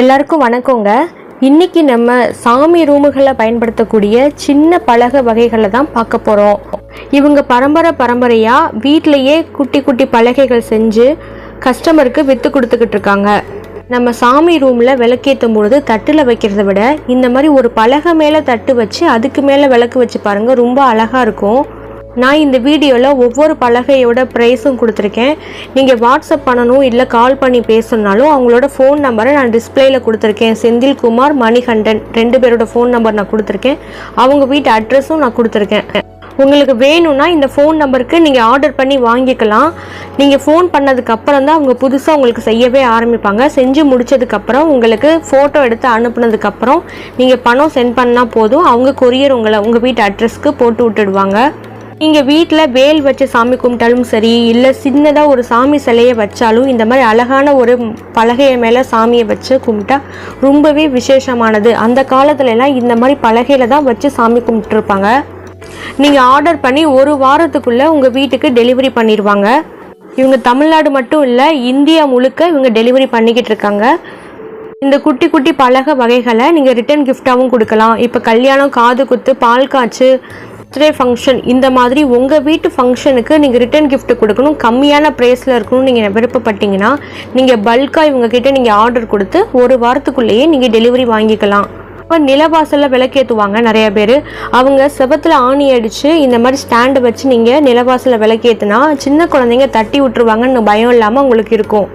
எல்லாருக்கும் வணக்கங்க. இன்னைக்கு நம்ம சாமி ரூமுகளில் பயன்படுத்தக்கூடிய சின்ன பலகை வகைகளை தான் பார்க்க போகிறோம் இவங்க பரம்பரை பரம்பரையாக வீட்டிலையே குட்டி குட்டி பலகைகள் செஞ்சு கஸ்டமருக்கு விற்று கொடுத்துக்கிட்டு இருக்காங்க. நம்ம சாமி ரூமில் விளக்கேற்றும் பொழுது தட்டில் வைக்கிறத விட இந்த மாதிரி ஒரு பலகை மேலே தட்டு வச்சு அதுக்கு மேலே விளக்கு வச்சு பாருங்கள் ரொம்ப அழகாக இருக்கும். நான் இந்த வீடியோவில் ஒவ்வொரு பலகையோட ப்ரைஸும் கொடுத்துருக்கேன். நீங்கள் வாட்ஸ்அப் பண்ணணும் இல்லை கால் பண்ணி பேசணுனாலும் அவங்களோட ஃபோன் நம்பரை நான் டிஸ்பிளேயில் கொடுத்துருக்கேன். செந்தில்குமார் மணிகண்டன் ரெண்டு பேரோட ஃபோன் நம்பர் நான் கொடுத்துருக்கேன். அவங்க வீட்டு அட்ரஸும் நான் கொடுத்துருக்கேன். உங்களுக்கு வேணும்னா இந்த ஃபோன் நம்பருக்கு நீங்கள் ஆர்டர் பண்ணி வாங்கிக்கலாம். நீங்கள் ஃபோன் பண்ணதுக்கப்புறம் தான் அவங்க புதுசாக உங்களுக்கு செய்யவே ஆரம்பிப்பாங்க. செஞ்சு முடிச்சதுக்கப்புறம் உங்களுக்கு ஃபோட்டோ எடுத்து அனுப்புனதுக்கப்புறம் நீங்கள் பணம் சென்ட் பண்ணால் போதும். அவங்க கொரியர் உங்களை உங்கள் வீட்டு அட்ரஸ்க்கு போட்டு விட்டுடுவாங்க. நீங்கள் வீட்டில் வேல் வச்சு சாமி கும்பிட்டாலும் சரி இல்லை சின்னதாக ஒரு சாமி சிலையை வச்சாலும் இந்த மாதிரி அழகான ஒரு பலகையை மேலே சாமியை வச்சு கும்பிட்டா ரொம்பவே விசேஷமானது. அந்த காலத்துலலாம் இந்த மாதிரி பலகையில் தான் வச்சு சாமி கும்பிட்டுருப்பாங்க. நீங்கள் ஆர்டர் பண்ணி ஒரு வாரத்துக்குள்ளே உங்கள் வீட்டுக்கு டெலிவரி பண்ணிடுவாங்க இவங்க தமிழ்நாடு மட்டும் இல்லை இந்தியா முழுக்க இவங்க டெலிவரி பண்ணிக்கிட்டு இருக்காங்க. இந்த குட்டி குட்டி பலகை வகைகளை நீங்கள் ரிட்டர்ன் கிஃப்டாகவும் கொடுக்கலாம். இப்போ கல்யாணம் காது குத்து பால் காய்ச்சு பர்த்டே ஃபங்க்ஷன் இந்த மாதிரி உங்கள் வீட்டு ஃபங்க்ஷனுக்கு நீங்கள் ரிட்டர்ன் கிஃப்ட் கொடுக்கணும். கம்மியான ப்ரைஸில் இருக்கணும்னு நீங்கள் விருப்பப்பட்டீங்கன்னா நீங்கள் பல்காக இவங்கக்கிட்ட நீங்கள் ஆர்டர் கொடுத்து ஒரு வாரத்துக்குள்ளேயே நீங்கள் டெலிவரி வாங்கிக்கலாம். இப்போ நிலவாசலில் விளக்கேற்றுவாங்க நிறைய பேர். அவங்க செவத்தில் ஆணி அடித்து இந்த மாதிரி ஸ்டாண்டு வச்சு நீங்கள் நிலவாசலில் விளக்கேற்றுனா சின்ன குழந்தைங்க தட்டி விட்டுருவாங்கன்னு பயம் இல்லாமல் உங்களுக்கு இருக்கும்.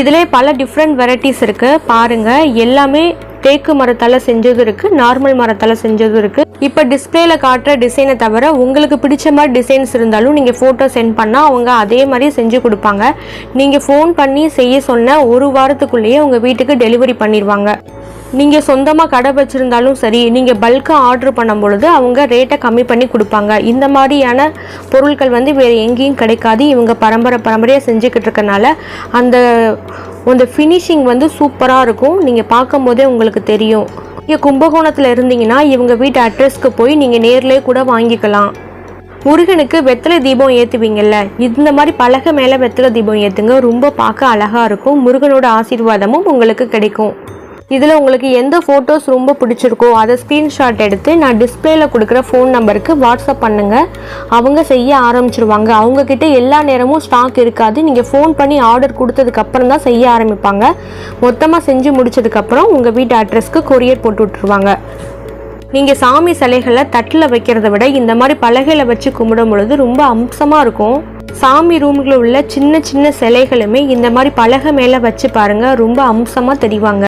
இதிலே பல டிஃப்ரெண்ட் வெரைட்டிஸ் இருக்குது பாருங்கள் எல்லாமே தேக்கு மரத்தால் செஞ்சதும் இருக்குது நார்மல் மரத்தால் செஞ்சதும் இருக்குது இப்போ டிஸ்பிளேல காட்டுற டிசைனை தவிர உங்களுக்கு பிடிச்ச மாதிரி டிசைன்ஸ் இருந்தாலும் நீங்கள் ஃபோட்டோ சென்ட் பண்ணால் அவங்க அதே மாதிரி செஞ்சு கொடுப்பாங்க. நீங்கள் ஃபோன் பண்ணி செய்ய சொன்ன ஒரு வாரத்துக்குள்ளேயே உங்கள் வீட்டுக்கு டெலிவரி பண்ணிடுவாங்க நீங்கள் சொந்தமாக கடை வச்சுருந்தாலும் சரி நீங்கள் பல்காக ஆர்டர் பண்ணும் பொழுது அவங்க ரேட்டை கம்மி பண்ணி கொடுப்பாங்க. இந்த மாதிரியான பொருட்கள் வந்து வேறு எங்கேயும் கிடைக்காது. இவங்க பரம்பரை பரம்பரையாக செஞ்சுக்கிட்டு இருக்கனால அந்த அந்த ஃபினிஷிங் வந்து சூப்பராக இருக்கும். நீங்கள் பார்க்கும்போதே உங்களுக்கு தெரியும். நீங்கள் கும்பகோணத்தில் இருந்தீங்கன்னா இவங்க வீட்டு அட்ரஸ்க்கு போய் நீங்கள் நேர்லேயே கூட வாங்கிக்கலாம். முருகனுக்கு வெத்தலை தீபம் ஏற்றுவீங்கல்ல இந்த மாதிரி பலகை மேலே வெத்தலை தீபம் ஏற்றுங்க ரொம்ப பார்க்க அழகாக இருக்கும். முருகனோட ஆசீர்வாதமும் உங்களுக்கு கிடைக்கும். இதில் உங்களுக்கு எந்த ஃபோட்டோஸ் ரொம்ப பிடிச்சிருக்கோ அதை ஸ்க்ரீன்ஷாட் எடுத்து நான் டிஸ்பிளேல கொடுக்குற ஃபோன் நம்பருக்கு வாட்ஸ்அப் பண்ணுங்கள் அவங்க செய்ய ஆரம்பிச்சிருவாங்க. அவங்கக்கிட்ட எல்லா நேரமும் ஸ்டாக் இருக்காது. நீங்கள் ஃபோன் பண்ணி ஆர்டர் கொடுத்ததுக்கப்புறம் தான் செய்ய ஆரம்பிப்பாங்க. மொத்தமாக செஞ்சு முடிச்சதுக்கப்புறம் உங்கள் வீட்டு அட்ரஸ்க்கு கொரியர் போட்டு விட்ருவாங்க நீங்கள் சாமி சிலைகளை தட்டில் வைக்கிறத விட இந்த மாதிரி பலகையில் வச்சு கும்பிடும் பொழுது ரொம்ப அம்சமாக இருக்கும். சாமி ரூம்களில் உள்ள சின்ன சின்ன சிலைகளுமே இந்த மாதிரி பலகை மேலே வச்சு பாருங்கள் ரொம்ப அம்சமாக தெரிவாங்க.